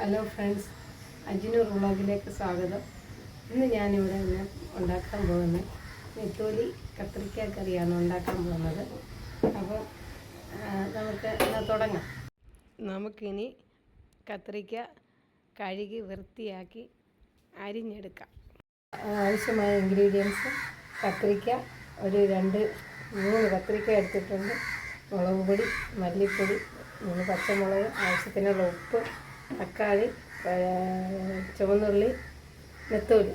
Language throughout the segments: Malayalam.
ഹലോ ഫ്രണ്ട്സ് അജിനൂർ വ്ളോഗിലേക്ക് സ്വാഗതം. ഇന്ന് ഞാനിവിടെ തന്നെ ഉണ്ടാക്കാൻ പോകുന്നത് നെത്തോലി കത്രിക്ക കറിയാണ് ഉണ്ടാക്കാൻ പോകുന്നത്. അപ്പോൾ നമുക്ക് തുടങ്ങാം. നമുക്കിനി കത്രിക്ക കഴുകി വൃത്തിയാക്കി അരിഞ്ഞെടുക്കാം. ആവശ്യമായ ഇൻഗ്രീഡിയൻസ് കത്രിക്ക ഒരു രണ്ട് മൂന്ന് കത്രിക്ക എടുത്തിട്ടുണ്ട്. മുളക് പൊടി മല്ലിപ്പൊടി മൂന്ന് പച്ചമുളക് ആവശ്യത്തിനുള്ള ഉപ്പ് തക്കാളി ചുവന്നുള്ളി നെത്തോലി.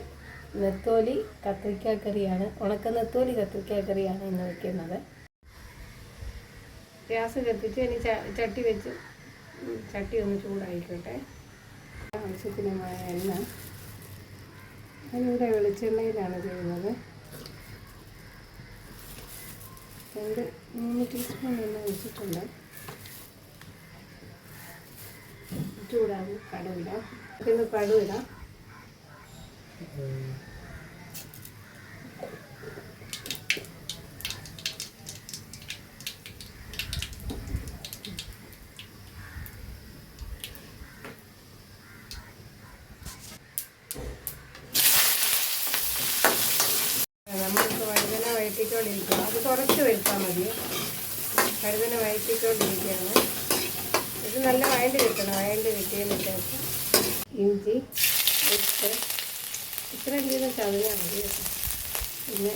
നെത്തോലി കത്രിക്ക കറിയാണ് ഉണക്ക നെത്തോലി കത്രിക്ക കറിയാണ് ഇന്ന് വയ്ക്കുന്നത് ഗ്യാസ് കത്തിച്ച് ഇനി ചട്ടി വെച്ച് ചട്ടി ഒന്ന് ചൂടായിക്കോട്ടെ. ആവശ്യത്തിനുമായ എണ്ണ. ഞാനിവിടെ വെളിച്ചെണ്ണയിലാണ് ചെയ്യുന്നത്. രണ്ട് മൂന്ന് ടീസ്പൂൺ എണ്ണ ഒഴിച്ചിട്ടുണ്ട് ചൂടാകും കടുവിടാം. പിന്നെ കടുവിടാം. നമ്മളിപ്പോൾ വഴുതന വഴറ്റിക്കൊണ്ടിരിക്കുക അത് കുറച്ച് വരുത്താൽ മതി. വഴുതന വഴറ്റിക്കൊണ്ടിരിക്കുകയാണ്. ഇത് നല്ല വയണ്ട് കിട്ടണം വയണ്ട് കിട്ടിയതിന് ഇഞ്ചി ഉപ്പ്. ഇത്ര എന്തെങ്കിലും ചതഞ്ഞാൽ മതി പിന്നെ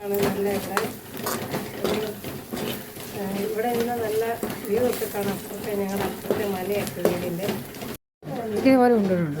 ആണ് നല്ല ഇവിടെ നിന്ന് നല്ല വ്യൂ ഒക്കെ കാണാം. അപ്പുറത്തെ ഞങ്ങളുടെ അപ്പുറത്തെ മലയൊക്കെ വീടിന്റെ ഇതേപോലെ ഉണ്ടുണ്ട്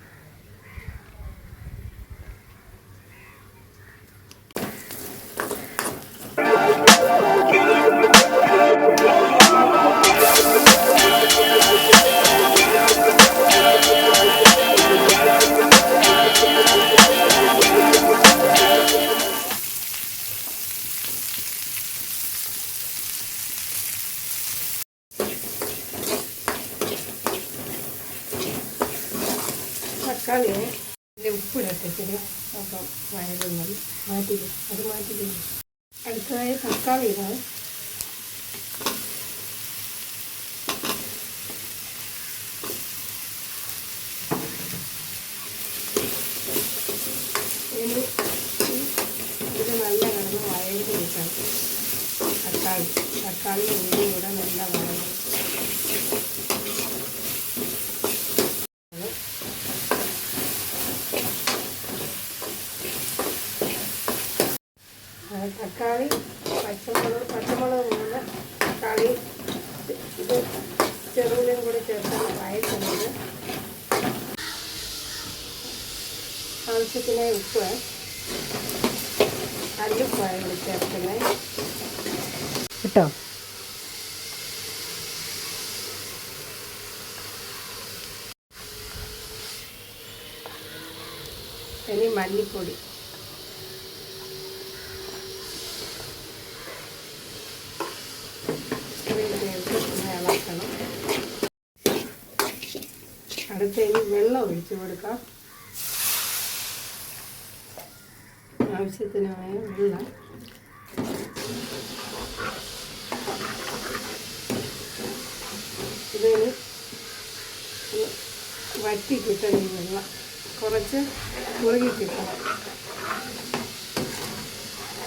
തക്കാളി ഇതിന്റെ ഉപ്പിടട്ടെ ശരി അപ്പം വയറുന്നത് മാറ്റി അത് മാറ്റി അടുത്തതായി തക്കാളി ഇടാം. ഇത് നല്ല കിടന്ന് വയറ് വെച്ചാൽ തക്കാളി തക്കാളി ഉള്ളിയും കൂടെ നല്ല വയറ് തക്കാളി പച്ചമുളക് പച്ചമുളക് മൂന്ന് തക്കാളി. ഇത് ചെറുവിലും കൂടി ചേർത്താണ് വഴറ്റുന്നത് ആവശ്യത്തിന് ഉപ്പ് കല്ലുപ്പാണ് കൂടി ചേർക്കുന്നത് കേട്ടോ? ഇനി മല്ലിപ്പൊടി ഇത്രയും ചേർത്ത് ഒന്ന് ഇളക്കണം അടുത്ത ഇനി വെള്ളം ഒഴിച്ചു കൊടുക്കാം. ആവശ്യത്തിനായ വെള്ളം. ഇതിന് വറ്റി കിട്ടണം ഈ വെള്ളം. കുറച്ച് മുറുകി കിട്ടണം.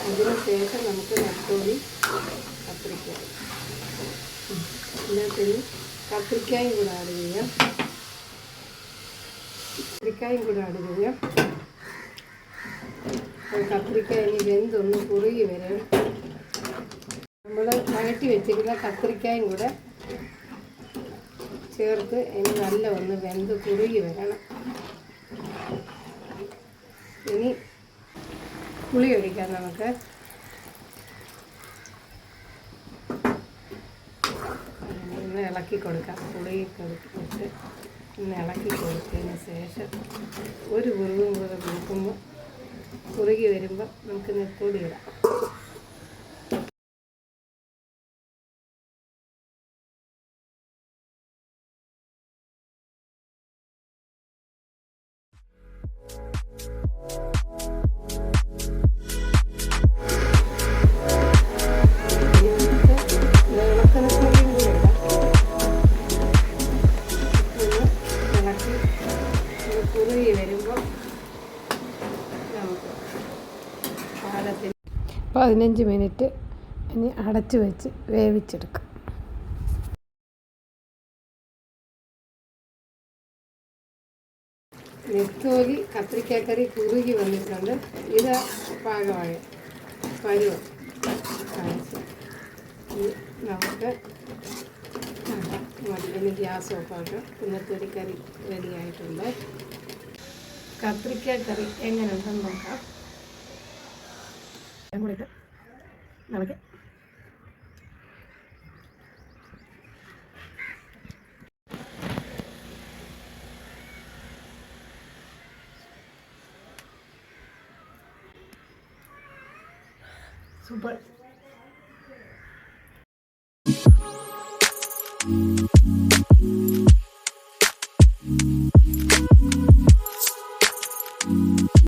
അതിനുശേഷം നമുക്ക് നെത്തോലി കത്തിരിക്കാം ഇതിനകത്തിന് കത്തിരിക്കായും കൂടെ ആഡ് ചെയ്യാം. കത്തിരിക്കായും കൂടെ ആഡ് ചെയ്യാം കത്തിരിക്ക ഇനി വെന്തൊന്ന് കുറുകി വരും. നമ്മൾ വഴറ്റി വെച്ചിരിക്കുന്ന കത്തിരിക്കായും കൂടെ ചേർത്ത് ഇനി നല്ല ഒന്ന് വെന്ത് കുറുകി വരണം. ഇനി പുളി ഒഴിക്കാം നമുക്ക്. ഇളക്കി കൊടുക്കാം. പുളി കൊടുത്തിട്ട് ഇളക്കി കൊടുത്തതിന് ശേഷം ഒരു കുറുകും കൂടെ കൂട്ടുമ്പോൾ കുറുകി വരുമ്പോൾ നമുക്ക് നെത്തോടി ഇടാം. പതിനഞ്ച് മിനിറ്റ് ഇനി അടച്ച് വെച്ച് വേവിച്ചെടുക്കാം. നെത്തോലി കത്തിരിക്കാക്കറി കുറുകി വന്നിട്ടുണ്ട്. ഇത് പാകമായി പരുവം. നമുക്ക് മതി ഗ്യാസ് ഓഫാക്കാം. നെത്തോലി കറി റെഡി ആയിട്ടുണ്ട്. കത്തിരിക്ക കറി എങ്ങനെയുണ്ടെന്ന് നോക്കാം. എല്ലാം കൂടി ഇട്ട് ഇളക്കി സൂപ്പർ.